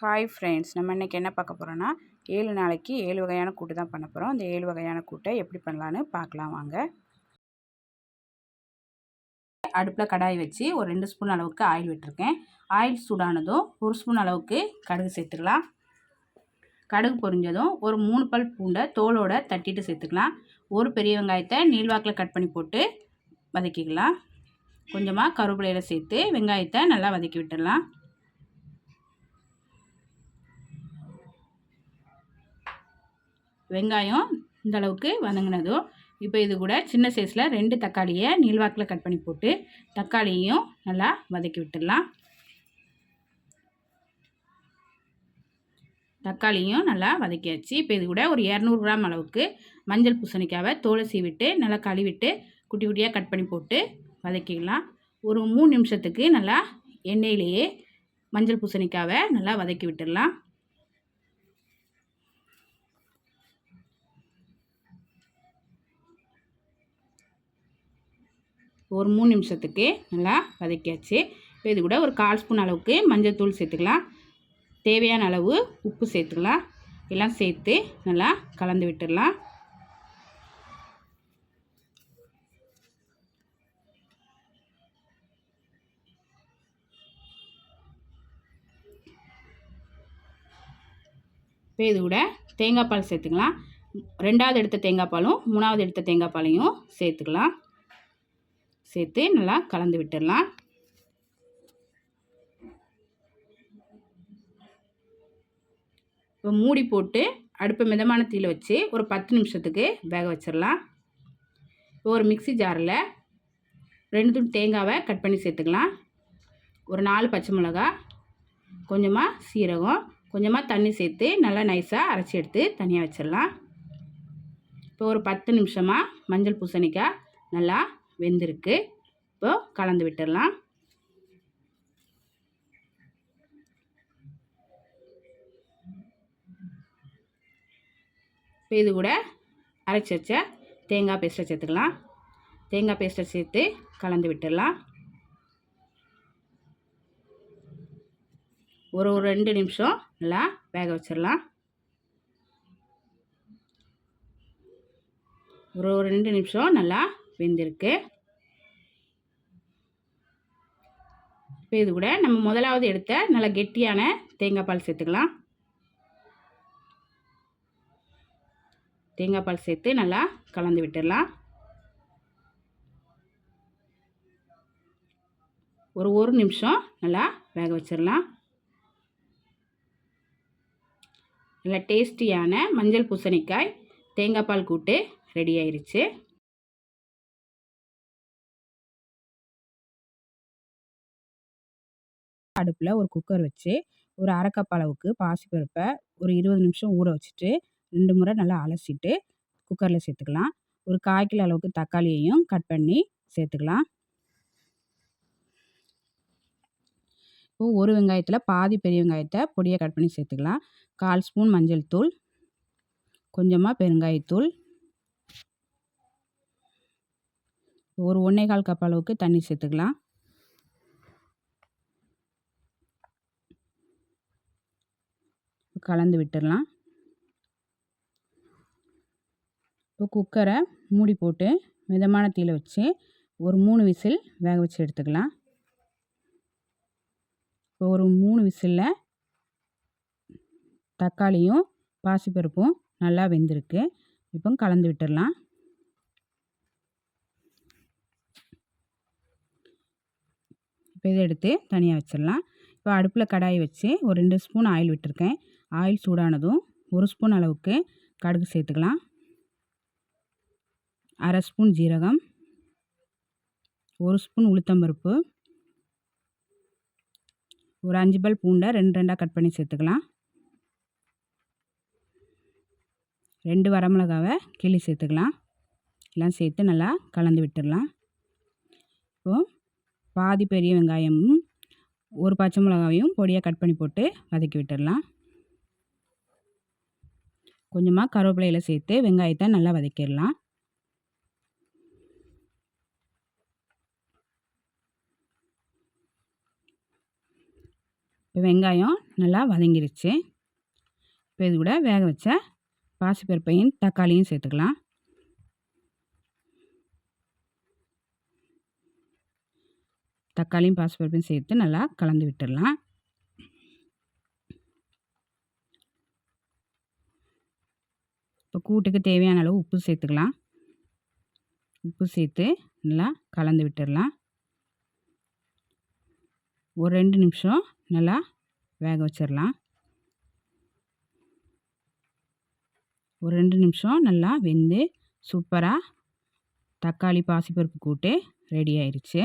Hi friends நம்ம இன்றைக்கி என்ன பார்க்க போகிறோன்னா ஏழு நாளைக்கு ஏழு வகையான கூட்டு தான் பண்ண போகிறோம் அந்த ஏழு வகையான கூட்டை எப்படி பண்ணலான்னு பார்க்கலாம் வாங்க. அடுப்பில் கடாய் வச்சு ஒரு ரெண்டு ஸ்பூன் அளவுக்கு ஆயில் விட்டுருக்கேன். ஆயில் சூடானதும் ஒரு ஸ்பூன் அளவுக்கு கடுகு சேர்த்துக்கலாம். கடுகு பொரிஞ்சதும் ஒரு மூணு பல் பூண்டை தோலோட தட்டிட்டு சேர்த்துக்கலாம். ஒரு பெரிய வெங்காயத்தை நீள்வாக்கில் கட் பண்ணி போட்டு வதக்கிக்கலாம். கொஞ்சமாக கருவேப்பிலையில் சேர்த்து வெங்காயத்தை நல்லா வதக்கி விட்டுடலாம். வெங்காயம் இந்தளவுக்கு வதங்கினதும் இப்போ இது கூட சின்ன சைஸில் ரெண்டு தக்காளியை நீள்வாக்கில் கட் பண்ணி போட்டு தக்காளியையும் நல்லா வதக்கி விட்டுடலாம். தக்காளியும் நல்லா வதக்கியாச்சு. இப்போ இது கூட ஒரு இரநூறு கிராம் அளவுக்கு மஞ்சள் பூசணிக்காவை தோலை சீவிட்டு நல்லா கழுவிட்டு குட்டி குட்டியாக கட் பண்ணி போட்டு வதக்கிக்கலாம் ஒரு மூணு நிமிஷத்துக்கு நல்லா எண்ணெயிலேயே மஞ்சள் பூசணிக்காவை நல்லா வதக்கி விட்டுடலாம். ஒரு மூணு நிமிஷத்துக்கு நல்லா வதக்கியாச்சு. இப்போ இது கூட ஒரு கால் ஸ்பூன் அளவுக்கு மஞ்சள் தூள் சேர்த்துக்கலாம். தேவையான அளவு உப்பு சேர்த்துக்கலாம். எல்லாம் சேர்த்து நல்லா கலந்து விட்டுடலாம். இப்போ இது கூட தேங்காய் பால் சேர்த்துக்கலாம். ரெண்டாவது எடுத்த தேங்காய் பாலும் மூணாவது எடுத்த தேங்காய் பாலையும் சேர்த்துக்கலாம். சேர்த்து நல்லா கலந்து விட்டுடலாம். இப்போ மூடி போட்டு அடுப்பை மிதமான தீயில் வச்சு ஒரு பத்து நிமிஷத்துக்கு வேக வச்சிடலாம். இப்போ ஒரு மிக்சி ஜாரில் ரெண்டு துண்டு தேங்காவை கட் பண்ணி சேர்த்துக்கலாம். ஒரு நாலு பச்சை மிளகா கொஞ்சமாக சீரகம் கொஞ்சமாக தண்ணி சேர்த்து நல்லா நைஸாக அரைச்சி எடுத்து தனியாக வச்சிடலாம். இப்போ ஒரு பத்து நிமிஷமாக மஞ்சள் பூசணிக்காய் நல்லா வெந்திருக்கு. இப்போ கலந்து விட்டுடலாம். இப்போ இது கூட அரைச்சி வச்ச தேங்காய் பேஸ்ட்டை சேர்த்துக்கலாம். தேங்காய் பேஸ்ட்டை சேர்த்து கலந்து விட்டுடலாம். ஒரு ஒரு ரெண்டு நிமிஷம் நல்லா வேக வச்சிடலாம். ஒரு ஒரு ரெண்டு நிமிஷம் நல்லா வெந்திருக்கு. இப்போ இது கூட நம்ம முதலாவது எடுத்த நல்லா கெட்டியான தேங்காய் பால் சேர்த்துக்கலாம். தேங்காய் பால் சேர்த்து நல்லா கலந்து விட்டுடலாம். ஒரு ஒரு நிமிஷம் நல்லா வேக வச்சிடலாம். நல்லா டேஸ்டியான மஞ்சள் பூசணிக்காய் தேங்காய் பால் கூட்டு ரெடி ஆயிடுச்சு அடுப்பில் ஒரு குக்கர் வச்சு ஒரு அரைக்கப் அளவுக்கு பாசிப்பருப்பை ஒரு இருபது நிமிஷம் ஊற வச்சுட்டு ரெண்டு முறை நல்லா அலசிட்டு குக்கரில் சேர்த்துக்கலாம். ஒரு கால் கிலோ அளவுக்கு தக்காளியையும் கட் பண்ணி சேர்த்துக்கலாம். இப்போது ஒரு வெங்காயத்தில் பாதி பெரிய வெங்காயத்தை பொடியை கட் பண்ணி சேர்த்துக்கலாம். கால் ஸ்பூன் மஞ்சள் தூள் கொஞ்சமாக பெருங்காயத்தூள். ஒரு ஒன்றே கால் கப் அளவுக்கு தண்ணி சேர்த்துக்கலாம். கலந்து விட்டுடலாம். இப்போ குக்கரை மூடி போட்டு மிதமான தீயில் வச்சு ஒரு மூணு விசில் வேக வச்சு எடுத்துக்கலாம். இப்போ ஒரு மூணு விசிலில் தக்காளியும் பாசிப்பருப்பும் நல்லா வெந்திருக்கு. இப்போ கலந்து விட்டுடலாம். இப்போ இதை எடுத்து தனியாக வச்சிடலாம். இப்போ அடுப்பில் கடாயை வச்சு ஒரு ரெண்டு ஸ்பூன் ஆயில் விட்டுருக்கேன். ஆயில் சூடானதும் ஒரு ஸ்பூன் அளவுக்கு கடுகு சேர்த்துக்கலாம். அரை ஸ்பூன் ஜீரகம். ஒரு ஸ்பூன் உளுத்தம்பருப்பு. ஒரு அஞ்சு பல் பூண்டை ரெண்டு ரெண்டாக கட் பண்ணி சேர்த்துக்கலாம். ரெண்டு வரமிளகாவை கிளி சேர்த்துக்கலாம். எல்லாம் சேர்த்து நல்லா கலந்து விட்டுடலாம். இப்போது பாதி பெரிய வெங்காயமும் ஒரு பச்சை மிளகாவையும் பொடியாக கட் பண்ணி போட்டு வதக்கி விட்டுடலாம். கொஞ்சமாக கருவேப்பிலையில் சேர்த்து வெங்காயத்தை நல்லா வதக்கிடலாம். இப்போ வெங்காயம் நல்லா வதங்கிருச்சு. இப்போ இது கூட வேக வச்ச பாசிப்பருப்பையும் தக்காளியும் சேர்த்துக்கலாம். தக்காளியும் பாசிப்பருப்பையும் சேர்த்து நல்லா கலந்து விட்டுடலாம். கூட்டுக்கு தேவையான அளவு உப்பு சேர்த்துக்கலாம். உப்பு சேர்த்து நல்லா கலந்து விட்டுடலாம். ஒரு ரெண்டு நிமிஷம் நல்லா வேக வச்சிடலாம். ஒரு ரெண்டு நிமிஷம் நல்லா வெந்து சூப்பராக தக்காளி பாசிப்பருப்பு கூட்டு ரெடி ஆயிடுச்சு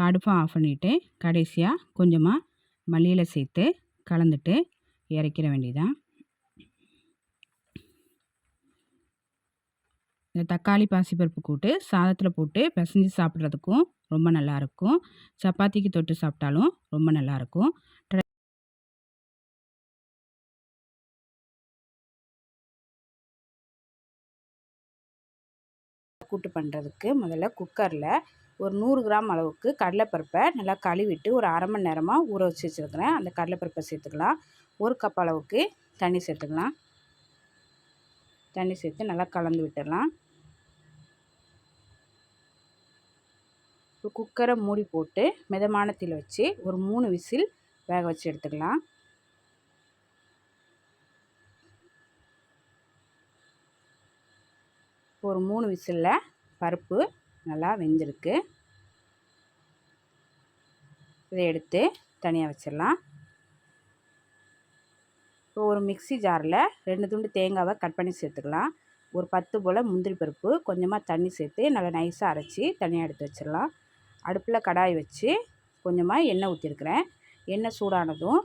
அடுப்பை ஆஃப் பண்ணிவிட்டு கடைசியாக கொஞ்சமாக மல்லியில் சேர்த்து கலந்துட்டு இறக்கிற வேண்டியதான் இந்த தக்காளி பாசிப்பருப்பு கூட்டு சாதத்தில் போட்டு பிசைஞ்சு சாப்பிட்றதுக்கும் ரொம்ப நல்லாயிருக்கும் சப்பாத்திக்கு தொட்டு சாப்பிட்டாலும் ரொம்ப நல்லாயிருக்கும் கூட்டு பண்ணுறதுக்கு முதல்ல குக்கரில் ஒரு நூறு கிராம் அளவுக்கு கடலைப்பருப்பை நல்லா கழுவிட்டு ஒரு அரை மணி நேரமாக ஊற வச்சு வச்சுருக்கிறேன். அந்த கடலைப்பருப்பை சேர்த்துக்கலாம். ஒரு கப் அளவுக்கு தண்ணி சேர்த்துக்கலாம். தண்ணி சேர்த்து நல்லா கலந்து விட்டுடலாம். இப்போ குக்கரை மூடி போட்டு மிதமான தீயில் வச்சு ஒரு மூணு விசில் வேக வச்சு எடுத்துக்கலாம். ஒரு மூணு விசிலில் பருப்பு நல்லா வெந்திருக்கு. இதை எடுத்து தனியாக வச்சிடலாம். இப்போ ஒரு மிக்சி ஜாரில் ரெண்டு துண்டு தேங்காவை கட் பண்ணி சேர்த்துக்கலாம். ஒரு பத்து போல் முந்திரி பருப்பு கொஞ்சமாக தண்ணி சேர்த்து நல்லா நைஸாக அரைச்சி தனியாக எடுத்து வச்சிடலாம். அடுப்பில் கடாய் வச்சு கொஞ்சமாக எண்ணெய் ஊற்றிருக்கிறேன் எண்ணெய் சூடானதும்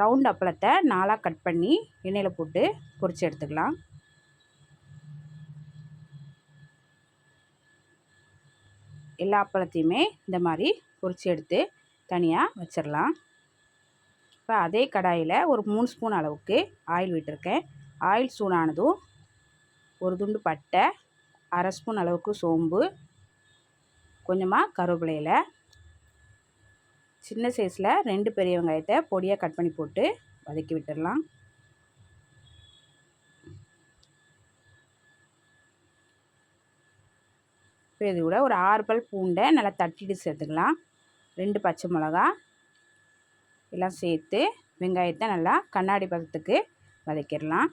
ரவுண்ட் அப்பளத்தை நாலாக கட் பண்ணி எண்ணெயில் போட்டு பொரித்து எடுத்துக்கலாம். எல்லா அப்பளத்தையுமே இந்த மாதிரி பொரித்து எடுத்து தனியாக வச்சிடலாம் இப்போ அதே கடாயில் ஒரு மூணு ஸ்பூன் அளவுக்கு ஆயில் விட்டுருக்கேன். ஆயில் சூடானதும் ஒரு துண்டு பட்டை அரை ஸ்பூன் அளவுக்கு சோம்பு கொஞ்சமாக கருவேப்பிலையில் சின்ன சைஸில் ரெண்டு பெரிய வெங்காயத்தை பொடியாக கட் பண்ணி போட்டு வதக்கி விட்டுடலாம் இப்போ இது கூட ஒரு ஆறு பல் பூண்டை நல்லா தட்டிட்டு சேர்த்துக்கலாம். ரெண்டு பச்சை மிளகா எல்லாம் சேர்த்து வெங்காயத்தை நல்லா கண்ணாடி பதத்துக்கு வதக்கிடலாம்.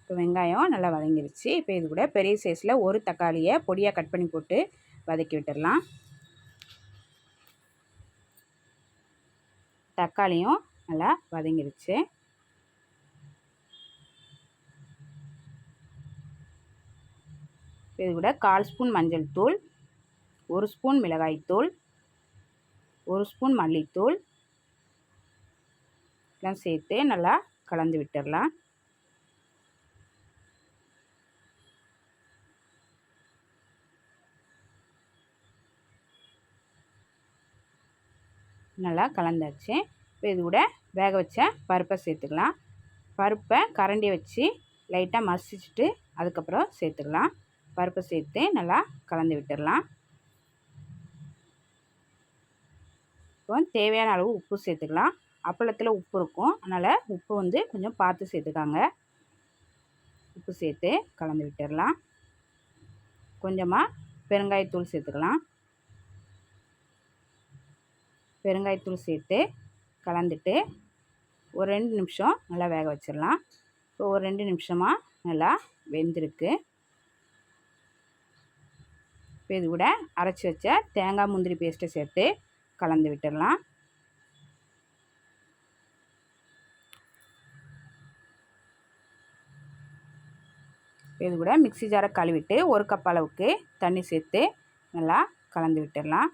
இப்போ வெங்காயம் நல்லா வதங்கிருச்சு. இப்போ இது கூட பெரிய சைஸில் ஒரு தக்காளியை பொடியாக கட் பண்ணி போட்டு வதக்கி விட்டுடலாம். தக்காளியும் நல்லா வதங்கிருச்சு. இது கூட கால் ஸ்பூன் மஞ்சள் தூள் ஒரு ஸ்பூன் மிளகாய்த்தூள் ஒரு ஸ்பூன் மல்லித்தூள். எல்லாம் சேர்த்து நல்லா கலந்து விட்டுடலாம். நல்லா கலந்தாச்சு. இப்போ இது கூட வேக வச்ச பருப்பை சேர்த்துக்கலாம். பருப்பை கரண்டி வச்சு லைட்டாக மசிச்சுட்டு அதுக்கப்புறம் சேர்த்துக்கலாம் பருப்பை சேர்த்து நல்லா கலந்து விட்டுடலாம். இப்போ தேவையான அளவு உப்பு சேர்த்துக்கலாம். அப்பளத்தில் உப்பு இருக்கும். அதனால் உப்பு வந்து கொஞ்சம் பார்த்து சேர்த்துக்காங்க. உப்பு சேர்த்து கலந்து விட்டுடலாம். கொஞ்சமாக பெருங்காயத்தூள் சேர்த்துக்கலாம். பெருங்காயத்தூள் சேர்த்து கலந்துட்டு ஒரு ரெண்டு நிமிஷம் நல்லா வேக வச்சிடலாம். இப்போ ஒரு ரெண்டு நிமிஷமாக நல்லா வெந்திருக்கு. இப்போ இது கூட அரைச்சி வச்ச தேங்காய் முந்திரி பேஸ்ட்டை சேர்த்து கலந்து விட்டுடலாம். இது கூட மிக்சி ஜாரை கழுவிட்டு ஒரு கப் அளவுக்கு தண்ணி சேர்த்து நல்லா கலந்து விட்டுடலாம்.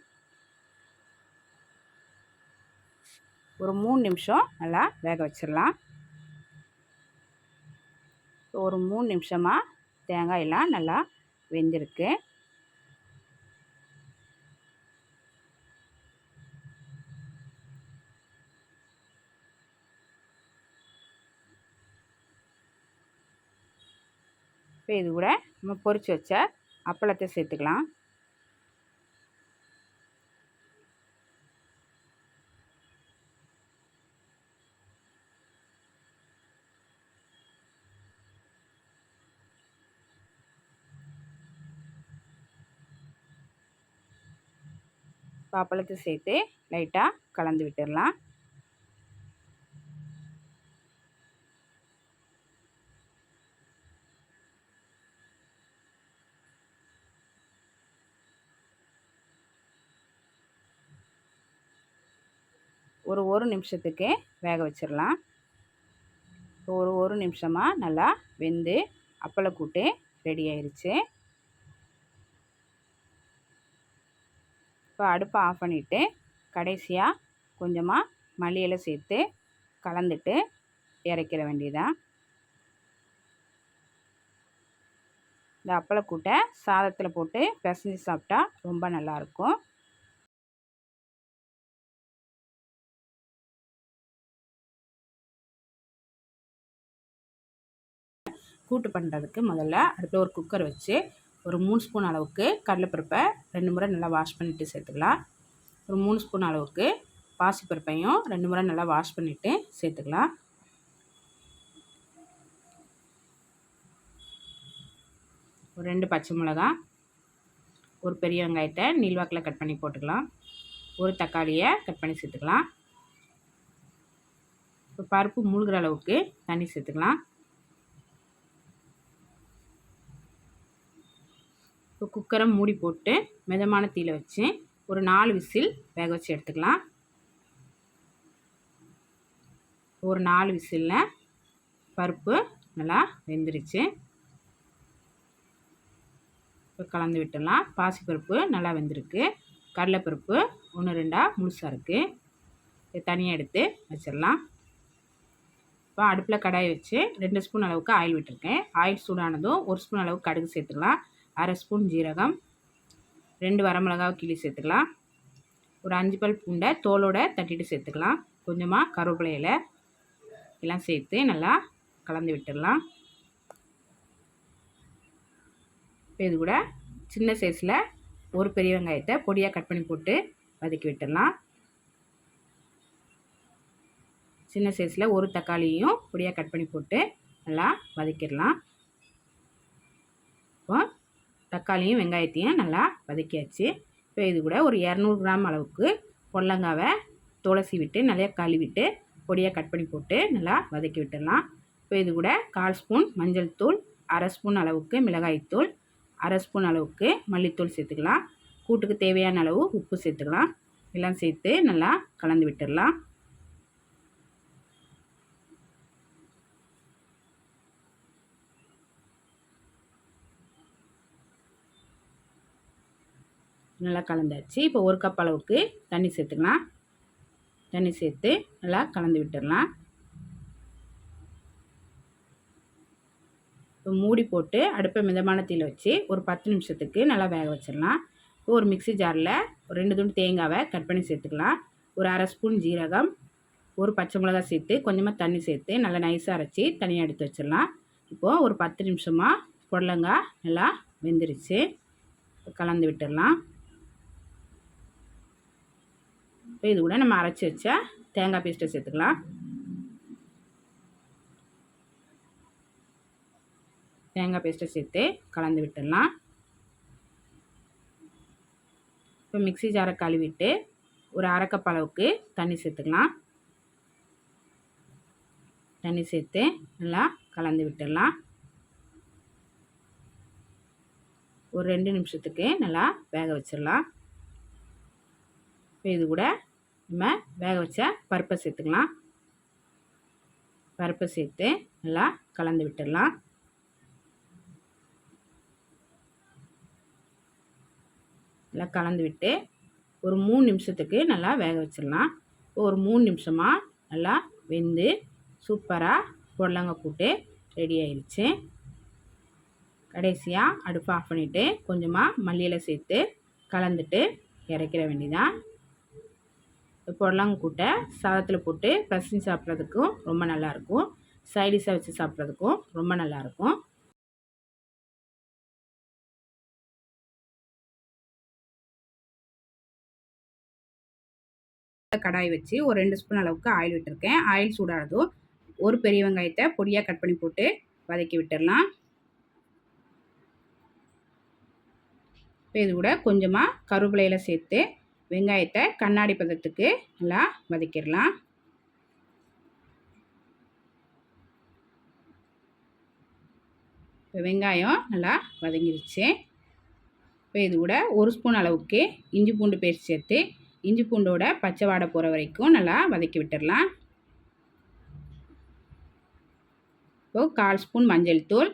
ஒரு மூணு நிமிஷம் நல்லா வேக வச்சிடலாம். ஒரு மூணு நிமிஷமாக தேங்காயெல்லாம் நல்லா வெந்திருக்கு. இப்போ இது கூட நம்ம பொறிச்சு வச்ச அப்பளத்தை சேர்த்துக்கலாம். அப்பளத்தை சேர்த்து லைட்டாக கலந்து விட்டுடலாம். ஒரு நிமிஷத்துக்கு வேக வச்சிடலாம். ஒரு ஒரு நிமிஷமாக நல்லா வெந்து அப்பளக்கூட்டு ரெடி ஆயிடுச்சு இப்போ அடுப்பை ஆஃப் பண்ணிவிட்டு கடைசியாக கொஞ்சமாக மல்லியில் சேர்த்து கலந்துட்டு இறக்கிற வேண்டியதான் இந்த அப்பளக்கூட்டை சாதத்தில் போட்டு பிசைஞ்சு சாப்பிட்டா ரொம்ப நல்லாயிருக்கும் கூட்டு பண்ணுறதுக்கு முதல்ல அடுப்பில் ஒரு குக்கர் வச்சு ஒரு மூணு ஸ்பூன் அளவுக்கு கடலைப்பருப்பை ரெண்டு முறை நல்லா வாஷ் பண்ணிவிட்டு சேர்த்துக்கலாம். ஒரு மூணு ஸ்பூன் அளவுக்கு பாசிப்பருப்பையும் ரெண்டு முறை நல்லா வாஷ் பண்ணிவிட்டு சேர்த்துக்கலாம். ஒரு ரெண்டு பச்சை மிளகா ஒரு பெரிய வெங்காயத்தை நீள்வாக்கில் கட் பண்ணி போட்டுக்கலாம். ஒரு தக்காளியை கட் பண்ணி சேர்த்துக்கலாம். இப்போ பருப்பு மூழ்கிற அளவுக்கு தண்ணி சேர்த்துக்கலாம். இப்போ குக்கரை மூடி போட்டு மிதமான தீயில் வச்சு ஒரு நாலு விசில் வேக வச்சு எடுத்துக்கலாம். ஒரு நாலு விசிலில் பருப்பு நல்லா வெந்துருச்சு. இப்போ கலந்து விட்டுடலாம். பாசிப்பருப்பு நல்லா வெந்திருக்கு. கடலைப்பருப்பு ஒன்று ரெண்டாக முழுசாக இருக்குது தனியாக எடுத்து வச்சிடலாம். இப்போ அடுப்பில் கடாயை வச்சு ரெண்டு ஸ்பூன் அளவுக்கு ஆயில் விட்டுருக்கேன். ஆயில் சூடானதும் ஒரு ஸ்பூன் அளவுக்கு கடுகு சேர்த்துக்கலாம். அரை ஸ்பூன் ஜீரகம் ரெண்டு வரமிளகாவை கிளி சேர்த்துக்கலாம். ஒரு அஞ்சு பல் பூண்டை தோலோட தட்டிட்டு சேர்த்துக்கலாம். கொஞ்சமாக கருவேப்பிலையில் எல்லாம் சேர்த்து நல்லா கலந்து விட்டுடலாம். இப்போ இது கூட சின்ன சைஸில் ஒரு பெரிய வெங்காயத்தை பொடியாக கட் பண்ணி போட்டு வதக்கி விட்டுடலாம். சின்ன சைஸில் ஒரு தக்காளியும் பொடியாக கட் பண்ணி போட்டு நல்லா வதக்கிடலாம். இப்போ தக்காளியும் வெங்காயத்தையும் நல்லா வதக்கியாச்சு. இப்போ இது கூட ஒரு இரநூறு கிராம் அளவுக்கு பொல்லங்காவை துளசி விட்டு நல்லா கழுவிட்டு பொடியாக கட் பண்ணி போட்டு நல்லா வதக்கி விட்டுடலாம். இப்போ இது கூட கால் ஸ்பூன் மஞ்சள் தூள் அரை ஸ்பூன் அளவுக்கு மிளகாய்த்தூள் அரை ஸ்பூன் அளவுக்கு மல்லித்தூள் சேர்த்துக்கலாம். கூட்டுக்கு தேவையான அளவு உப்பு சேர்த்துக்கலாம். எல்லாம் சேர்த்து நல்லா கலந்து விட்டுடலாம். நல்லா கலந்தாச்சு. இப்போ ஒரு கப் அளவுக்கு தண்ணி சேர்த்துக்கலாம். தண்ணி சேர்த்து நல்லா கலந்து விட்டுடலாம். இப்போ மூடி போட்டு அடுப்பை மிதமான தீயில் வச்சு ஒரு பத்து நிமிஷத்துக்கு நல்லா வேக வச்சிடலாம். இப்போ ஒரு மிக்சி ஜாரில் ஒரு ரெண்டு துண்டு தேங்காவை கட் பண்ணி சேர்த்துக்கலாம். ஒரு அரை ஸ்பூன் ஜீரகம் ஒரு பச்சை மிளகாய் சேர்த்து கொஞ்சமாக தண்ணி சேர்த்து நல்லா நைஸாக அரைச்சி தனியாக எடுத்து வச்சிடலாம். இப்போது ஒரு பத்து நிமிஷமாக புடலங்காய் நல்லா வெந்துருச்சு. கலந்து விட்டுடலாம். இப்போ இது கூட நம்ம அரைச்சி வச்சா தேங்காய் பேஸ்ட்டை சேர்த்துக்கலாம். தேங்காய் பேஸ்ட்டை சேர்த்து கலந்து விட்டுடலாம். இப்போ மிக்சி ஜாரை கழுவிட்டு ஒரு அரைக்கப் அளவுக்கு தண்ணி சேர்த்துக்கலாம். தண்ணி சேர்த்து நல்லா கலந்து விட்டுடலாம். ஒரு ரெண்டு நிமிஷத்துக்கு நல்லா வேக வச்சிடலாம். இப்போ இது கூட நம்ம வேக வச்ச பருப்பை சேர்த்துக்கலாம். பருப்பை சேர்த்து நல்லா கலந்து விட்டுடலாம். நல்லா கலந்து விட்டு ஒரு மூணு நிமிஷத்துக்கு நல்லா வேக வச்சிடலாம். ஒரு மூணு நிமிஷமாக நல்லா வெந்து சூப்பராக பொடலங்க கூட்டு ரெடி ஆயிடுச்சு. கடைசியாக அடுப்பு ஆஃப் பண்ணிவிட்டு கொஞ்சமாக மல்லியில் சேர்த்து கலந்துட்டு இறக்கிற வேண்டிதான் புடலங்கூட்டை சாதத்தில் போட்டு பசஞ்சு சாப்பிட்றதுக்கும் ரொம்ப நல்லாயிருக்கும் சைடிஷாக வச்சு சாப்பிட்றதுக்கும் ரொம்ப நல்லாயிருக்கும் கடாய் வச்சு ஒரு ரெண்டு ஸ்பூன் அளவுக்கு ஆயில் விட்டுருக்கேன். ஆயில் சூடானதும் ஒரு பெரிய வெங்காயத்தை பொடியாக கட் பண்ணி போட்டு வதக்கி விட்டுடலாம் இப்போ இது கூட கொஞ்சமாக கருவேலையில் சேர்த்து வெங்காயத்தை கண்ணாடி பதத்துக்கு நல்லா வதக்கிடலாம். இப்போ வெங்காயம் நல்லா வதங்கிருச்சு. இப்போ இது கூட ஒரு ஸ்பூன் அளவுக்கு இஞ்சி பூண்டு பேஸ்ட் சேர்த்து இஞ்சி பூண்டோட பச்சை வாடை போகிற வரைக்கும் நல்லா வதக்கி விட்டுடலாம். இப்போது கால் ஸ்பூன் மஞ்சள் தூள்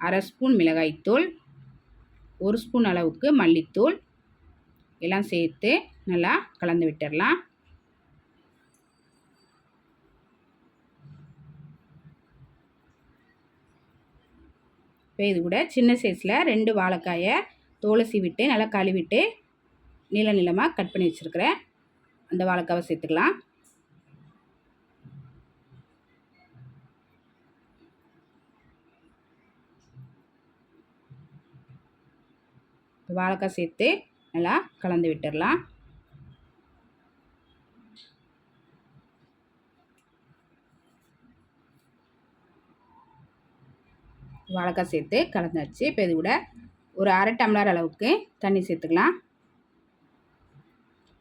அரை ஸ்பூன் மிளகாய்த்தூள் ஒரு ஸ்பூன் அளவுக்கு மல்லித்தூள் எல்லாம் சேர்த்து நல்லா கலந்து விட்டுடலாம். இப்போ இது கூட சின்ன சைஸில் ரெண்டு வாழைக்காயை தோலை விட்டு நல்லா கழுவிட்டு நீள நீளமாக கட் பண்ணி வச்சுருக்கிறேன். அந்த வாழைக்காவை சேர்த்துக்கலாம். வாழைக்காய் சேர்த்து நல்லா கலந்து விட்டுடலாம் வாழைக்காய் சேர்த்து கலந்தாச்சு. இப்போ இது கூட ஒரு அரை டம்ளர் அளவுக்கு தண்ணி சேர்த்துக்கலாம்.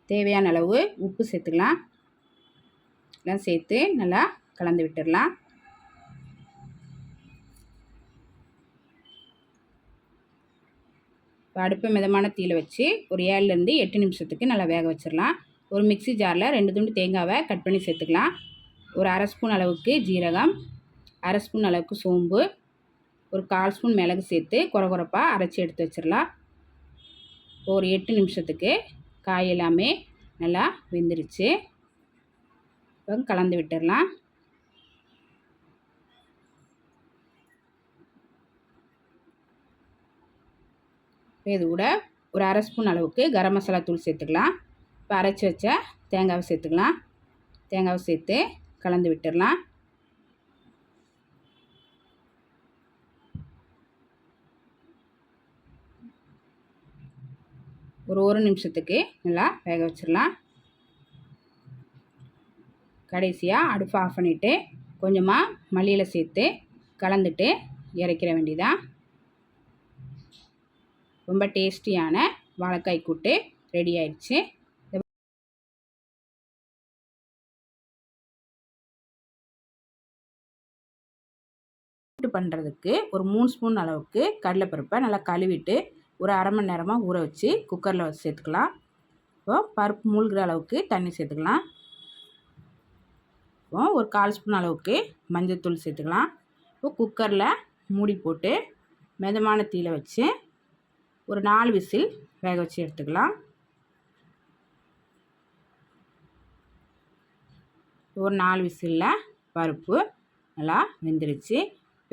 தேவையான அளவு உப்பு சேர்த்துக்கலாம். எல்லாம் சேர்த்து நல்லா கலந்து விட்டுடலாம் அடுப்பை மிதமான தீயில் வச்சு ஒரு ஏழுலேருந்து எட்டு நிமிஷத்துக்கு நல்லா வேக வச்சிடலாம். ஒரு மிக்சி ஜாரில் ரெண்டு துண்டு தேங்காவை கட் பண்ணி சேர்த்துக்கலாம். ஒரு அரை ஸ்பூன் அளவுக்கு ஜீரகம் அரை ஸ்பூன் அளவுக்கு சோம்பு ஒரு கால் ஸ்பூன் மிளகு சேர்த்து குறை குறைப்பாக அரைச்சி எடுத்து வச்சிடலாம். ஒரு எட்டு நிமிஷத்துக்கு காய் எல்லாமே நல்லா வெந்துருச்சு. இப்போ கலந்து விட்டுடலாம். இது கூட ஒரு அரை ஸ்பூன் அளவுக்கு கரம் மசாலா தூள் சேர்த்துக்கலாம். இப்போ அரைச்சி வச்ச தேங்காவை சேர்த்துக்கலாம். தேங்காவை சேர்த்து கலந்து விட்டுடலாம். ஒரு ஒரு நிமிஷத்துக்கு நல்லா வேக வச்சிடலாம். கடைசியாக அடுப்பு ஆஃப் பண்ணிவிட்டு கொஞ்சமாக மல்லியில் சேர்த்து கலந்துட்டு இறக்கிற வேண்டியதான் ரொம்ப டேஸ்டியான வாழைக்காய் கூட்டு ரெடி ஆயிடுச்சு. கூட்டு பண்ணுறதுக்கு ஒரு மூணு ஸ்பூன் அளவுக்கு கடலைப்பருப்பை நல்லா கழுவிட்டு ஒரு அரை மணி நேரமாக ஊற வச்சு குக்கரில் வச்சு சேர்த்துக்கலாம். இப்போ பருப்பு மூழ்கிற அளவுக்கு தண்ணி சேர்த்துக்கலாம். இப்போ ஒரு கால் ஸ்பூன் அளவுக்கு மஞ்சள் சேர்த்துக்கலாம். இப்போ குக்கரில் மூடி போட்டு மிதமான தீயில வச்சு ஒரு நாலு விசில் வேக வச்சு எடுத்துக்கலாம். ஒரு நாலு விசிலில் பருப்பு நல்லா வெந்துருச்சு.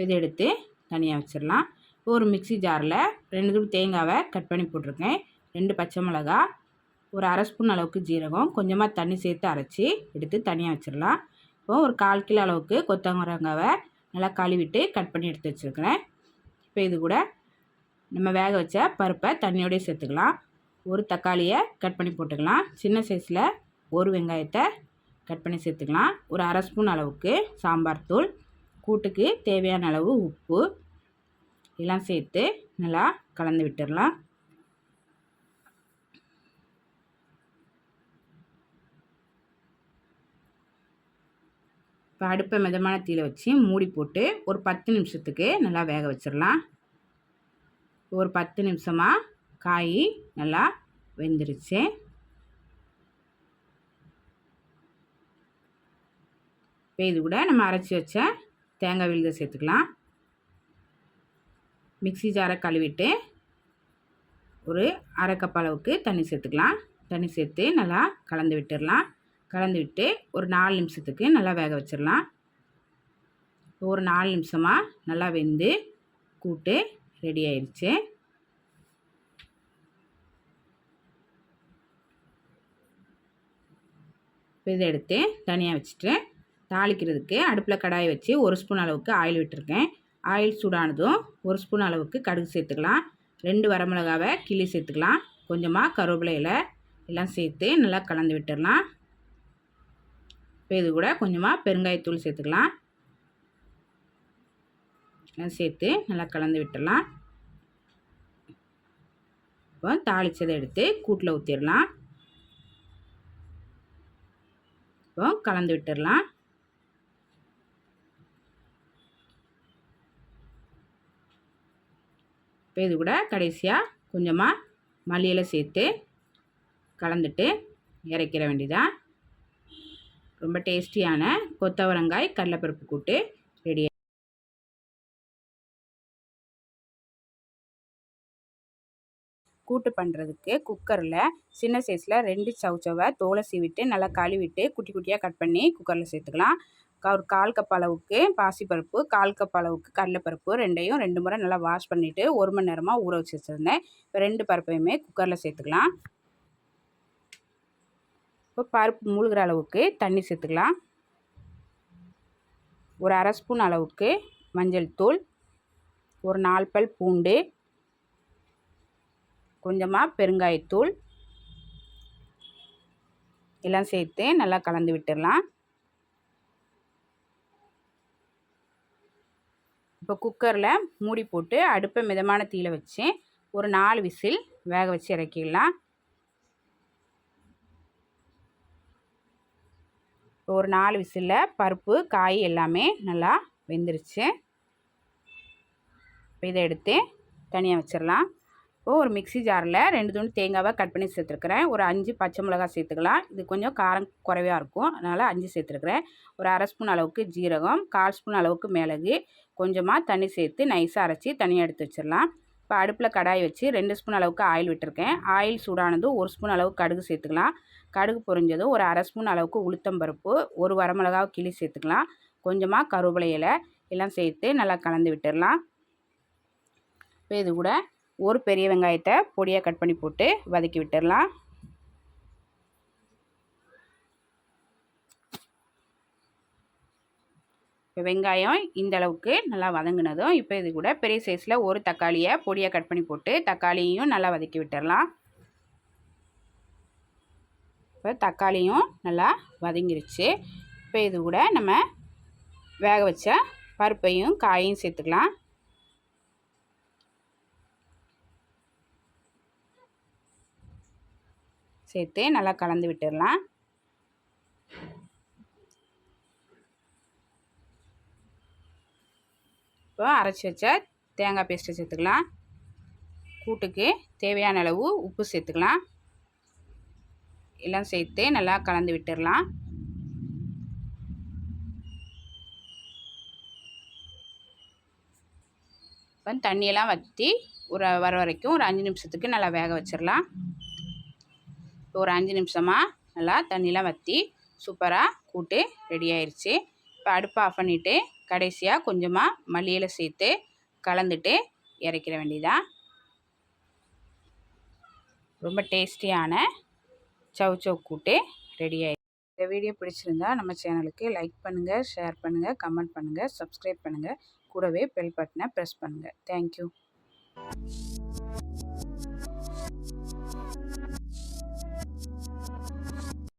இதை எடுத்து தனியாக வச்சிடலாம். ஒரு மிக்சி ஜாரில் ரெண்டு துண்டு தேங்காவை கட் பண்ணி போட்டிருக்கேன். ரெண்டு பச்சை மிளகா ஒரு அரை ஸ்பூன் அளவுக்கு ஜீரகம் கொஞ்சமாக தண்ணி சேர்த்து அரைச்சி எடுத்து தனியாக வச்சிடலாம். இப்போது ஒரு கால் கிலோ அளவுக்கு கொத்தமரங்காவை நல்லா கழுவிட்டு கட் பண்ணி எடுத்து வச்சுருக்கிறேன். இப்போ இது கூட நம்ம வேக வச்ச பருப்பை தண்ணியோடய சேர்த்துக்கலாம். ஒரு தக்காளியை கட் பண்ணி போட்டுக்கலாம். சின்ன சைஸில் ஒரு வெங்காயத்தை கட் பண்ணி சேர்த்துக்கலாம். ஒரு அரை ஸ்பூன் அளவுக்கு சாம்பார் தூள் கூட்டுக்கு தேவையான அளவு உப்பு எல்லாம் சேர்த்து நல்லா கலந்து விட்டுடலாம். இப்போ அடுப்பை மிதமான தீயில் வச்சு மூடி போட்டு ஒரு பத்து நிமிஷத்துக்கு நல்லா வேக வச்சிடலாம். ஒரு பத்து நிமிஷமாக காய் நல்லா வெந்துருச்சு. இப்போ இது கூட நம்ம அரைச்சி வச்ச தேங்காய் விழுத சேர்த்துக்கலாம். மிக்சி ஜாரை கழுவிட்டு ஒரு அரை கப் அளவுக்கு தண்ணி சேர்த்துக்கலாம். தண்ணி சேர்த்து நல்லா கலந்து விட்டுடலாம். கலந்து விட்டு ஒரு நாலு நிமிஷத்துக்கு நல்லா வேக வச்சிடலாம். ஒரு நாலு நிமிஷமாக நல்லா வெந்து கூட்டு ரெடி ஆயிடுச்சு இதை எடுத்து தனியாக வச்சுட்டு தாளிக்கிறதுக்கு அடுப்பில் கடாயை வச்சு ஒரு ஸ்பூன் அளவுக்கு ஆயில் விட்டுருக்கேன். ஆயில் சூடானதும் ஒரு ஸ்பூன் அளவுக்கு கடுகு சேர்த்துக்கலாம். ரெண்டு வரமிளகாவை கிள்ளி சேர்த்துக்கலாம். கொஞ்சமாக கருவேப்பிலையில் எல்லாம் சேர்த்து நல்லா கலந்து விட்டுடலாம். இப்போ இது கூட கொஞ்சமாக பெருங்காயத்தூள் சேர்த்துக்கலாம். சேர்த்து நல்லா கலந்து விட்டுடலாம். இப்போ தாளித்ததை எடுத்து கூட்டில் ஊற்றிடலாம் இப்போ கலந்து விட்டுடலாம். இப்போ இது கூட கடைசியாக கொஞ்சமாக மல்லியில் சேர்த்து கலந்துட்டு இறக்கிற வேண்டியதான் ரொம்ப டேஸ்டியான கொத்தவரங்காய் கடலைப்பருப்பு கூட்டு ரெடி கூட்டு பண்ணுறதுக்கு குக்கரில் சின்ன சைஸில் ரெண்டு சவுச்சவை தோலை சீவிட்டு நல்லா கழுவிட்டு குட்டி குட்டியாக கட் பண்ணி குக்கரில் சேர்த்துக்கலாம். ஒரு கால் கப் அளவுக்கு பாசிப்பருப்பு கால் கப் அளவுக்கு கடலைப்பருப்பு ரெண்டையும் ரெண்டு முறை நல்லா வாஷ் பண்ணிவிட்டு ஒரு மணி நேரமாக ஊற வச்சு வச்சுருந்தேன். இப்போ ரெண்டு பருப்பையுமே குக்கரில் சேர்த்துக்கலாம். இப்போ பருப்பு மூழ்கிற அளவுக்கு தண்ணி சேர்த்துக்கலாம். ஒரு அரை ஸ்பூன் அளவுக்கு மஞ்சள் தூள் ஒரு நாலு பல் பூண்டு கொஞ்சமாக பெருங்காயத்தூள். எல்லாம் சேர்த்து நல்லா கலந்து விட்டுடலாம். இப்போ குக்கரில் மூடி போட்டு அடுப்பை மிதமான தீயில் வச்சு ஒரு நாலு விசில் வேக வச்சு இறக்கிடலாம். ஒரு நாலு விசிலில் பருப்பு காய் எல்லாமே நல்லா வெந்துருச்சு. இப்போ இதை எடுத்து தனியாக வச்சிடலாம். இப்போது ஒரு மிக்சி ஜாரில் ரெண்டு துண்டு தேங்காவை கட் பண்ணி சேர்த்துருக்குறேன். ஒரு அஞ்சு பச்சை மிளகா சேர்த்துக்கலாம். இது கொஞ்சம் காரம் குறைவாக இருக்கும். அதனால் அஞ்சு சேர்த்துருக்குறேன். ஒரு அரை ஸ்பூன் அளவுக்கு ஜீரகம் கால் ஸ்பூன் அளவுக்கு மிளகு கொஞ்சமாக தண்ணி சேர்த்து நைஸாக அரைச்சி தனியாக எடுத்து வச்சிடலாம். இப்போ அடுப்பில் கடாய் வச்சு ரெண்டு ஸ்பூன் அளவுக்கு ஆயில் விட்டுருக்கேன். ஆயில் சூடானதும் ஒரு ஸ்பூன் அளவுக்கு கடுகு சேர்த்துக்கலாம். கடுகு பொரிஞ்சதும் ஒரு அரை ஸ்பூன் அளவுக்கு உளுத்தம் பருப்பு ஒரு வரமிளகாவை கிளி சேர்த்துக்கலாம். கொஞ்சமாக கருவேப்பிலை எல்லாம் சேர்த்து நல்லா கலந்து விட்டுடலாம். இப்போ இது கூட ஒரு பெரிய வெங்காயத்தை பொடியாக கட் பண்ணி போட்டு வதக்கி விட்டுடலாம். இப்போ வெங்காயம் இந்த அளவுக்கு நல்லா வதங்கினதும் இப்போ இது கூட பெரிய சைஸில் ஒரு தக்காளியை பொடியாக கட் பண்ணி போட்டு தக்காளியும் நல்லா வதக்கி விட்டுடலாம். இப்போ தக்காளியும் நல்லா வதங்கிருச்சு. இப்போ இது கூட நம்ம வேக வச்ச பருப்பையும் காயையும் சேர்த்துக்கலாம். சேர்த்து நல்லா கலந்து விட்டுடலாம். இப்போ அரைச்சி வச்ச தேங்காய் பேஸ்ட்டை சேர்த்துக்கலாம். கூட்டுக்கு தேவையான அளவு உப்பு சேர்த்துக்கலாம். எல்லாம் சேர்த்து நல்லா கலந்து விட்டுடலாம். இப்போ தண்ணியெல்லாம் வற்றி ஒரு வர வரைக்கும் ஒரு அஞ்சு நிமிஷத்துக்கு நல்லா வேக வச்சிடலாம். ஒரு அஞ்சு நிமிஷமாக நல்லா தண்ணிலாம் வற்றி சூப்பராக கூட்டு ரெடி ஆயிடுச்சு இப்போ அடுப்பை ஆஃப் பண்ணிவிட்டு கடைசியாக கொஞ்சமாக மல்லியில் சேர்த்து கலந்துட்டு இறக்கிற வேண்டியதான் ரொம்ப டேஸ்டியான சவு சவு கூட்டு ரெடி ஆயிடுச்சு இந்த வீடியோ பிடிச்சிருந்தா நம்ம சேனலுக்கு லைக் பண்ணுங்கள் ஷேர் பண்ணுங்கள் கமெண்ட் பண்ணுங்கள் சப்ஸ்கிரைப் பண்ணுங்கள் கூடவே பெல் பட்டனை ப்ரெஸ் பண்ணுங்கள் தேங்க்யூ